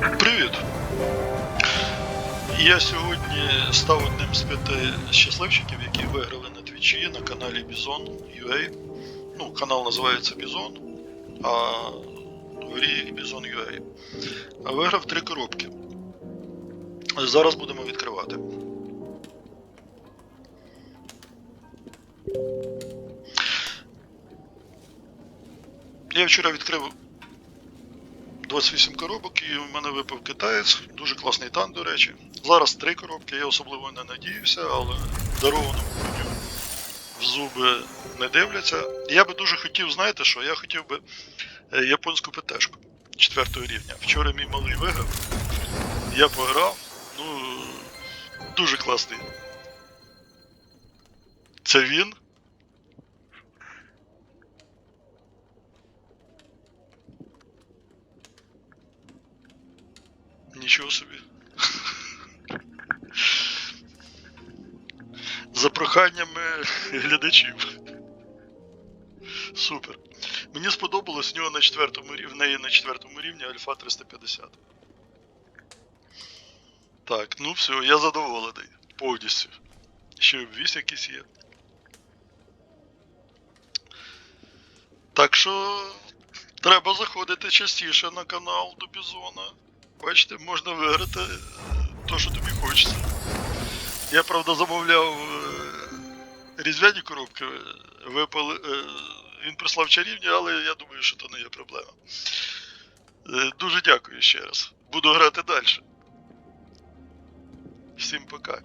Привіт! Я сьогодні став одним з п'яти щасливчиків, які виграли на твічі на каналі Bison UA. Ну, канал називається Bison, а в грі Bison UA. Виграв три коробки. Зараз будемо відкривати. Я вчора відкрив 28 коробок і в мене випав китаєць, дуже класний танк, до речі. Зараз три коробки, я особливо не надіюся, але дарованому коню в зуби не дивляться. Я би дуже хотів, знаєте що, я хотів би е, японську ПТшку 4 рівня. Вчора мій малий виграв, я пограв, ну дуже класний. Це він? Нічого собі. За проханнями глядачів. Супер. Мені сподобалось в нього на четвертому в неї на четвертому рівні Альфа 350. Так, ну все, я задоволений. Повністю. Ще обвіс якийсь є. Так що треба заходити частіше на канал до Бізона. Бачите, можна виграти е, то, що тобі хочеться. Я, правда, замовляв е, різдвяні коробки, е, випали. Він прислав чарівні, але я думаю, що то не є проблема. Дуже дякую ще раз. Буду грати далі. Всім пока.